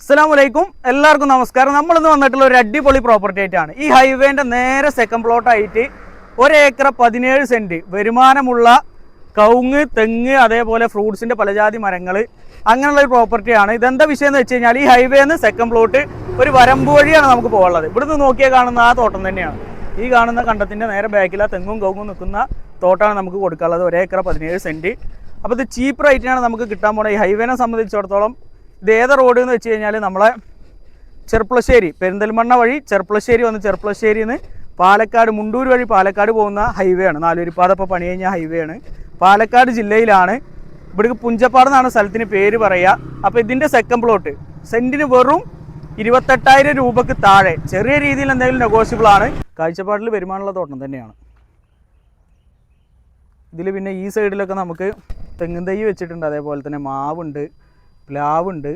അസ്സാം വലൈക്കും എല്ലാവർക്കും നമസ്കാരം. നമ്മൾ ഇന്ന് വന്നിട്ടുള്ള ഒരു അടിപൊളി പ്രോപ്പർട്ടി ആയിട്ടാണ്. ഈ ഹൈവേന്റെ നേരെ സെക്കൻഡ് പ്ലോട്ട് ആയിട്ട് ഒരേക്കർ പതിനേഴ് സെന്റ് വരുമാനമുള്ള കവുങ്ങ് തെങ്ങ് അതേപോലെ ഫ്രൂട്ട്സിന്റെ പലജാതി മരങ്ങൾ അങ്ങനെയുള്ള ഒരു പ്രോപ്പർട്ടിയാണ് ഇതെന്താ വിഷയം എന്ന് വെച്ച് കഴിഞ്ഞാൽ ഈ ഹൈവേന്ന് സെക്കൻഡ് പ്ലോട്ട് ഒരു വരമ്പ് വഴിയാണ് നമുക്ക് പോകുള്ളത് ഇവിടുന്ന് നോക്കിയാൽ കാണുന്ന ആ തോട്ടം തന്നെയാണ്. ഈ കാണുന്ന കണ്ടത്തിന്റെ നേരെ ബാക്കിൽ ആ തെങ്ങും കവുങ്ങും നിൽക്കുന്ന തോട്ടാണ് നമുക്ക് കൊടുക്കാനുള്ളത്. ഒരേക്കർ പതിനേഴ് സെന്റ് അപ്പോൾ ഇത് ചീപ്പ് റേറ്റിനാണ് നമുക്ക് കിട്ടാൻ പോകുന്നത് ഈ ഹൈവേനെ സംബന്ധിച്ചിടത്തോളം ഇത് ഏത് റോഡ് എന്ന് വെച്ച് കഴിഞ്ഞാൽ നമ്മളെ ചെർപ്പളശ്ശേരി പെരിന്തൽമണ്ണ വഴി ചെർപ്പളശ്ശേരി വന്ന് ചെർപ്പളശ്ശേരിയിൽ നിന്ന് പാലക്കാട് മുണ്ടൂർ വഴി പാലക്കാട് പോകുന്ന ഹൈവേ ആണ്. നാലുവരിപ്പാത ഇപ്പോൾ പണി കഴിഞ്ഞ ഹൈവേ ആണ്. പാലക്കാട് ജില്ലയിലാണ്. ഇവിടേക്ക് പുഞ്ചപ്പാട് എന്നാണ് സ്ഥലത്തിന് പേര് പറയുക അപ്പോൾ ഇതിന്റെ സെക്കൻഡ് പ്ലോട്ട് സെന്റിന് വെറും ഇരുപത്തെട്ടായിരം രൂപക്ക് താഴെ. ചെറിയ രീതിയിൽ എന്തെങ്കിലും നെഗോഷ്യബിൾ ആണ്. കാഴ്ചപ്പാടിൽ വരുമാനമുള്ള തോട്ടം തന്നെയാണ്. ഇതിൽ പിന്നെ ഈ സൈഡിലൊക്കെ നമുക്ക് തെങ്ങും തൈ വെച്ചിട്ടുണ്ട്. അതേപോലെ തന്നെ മാവുണ്ട്. പ്ലാവുണ്ട്.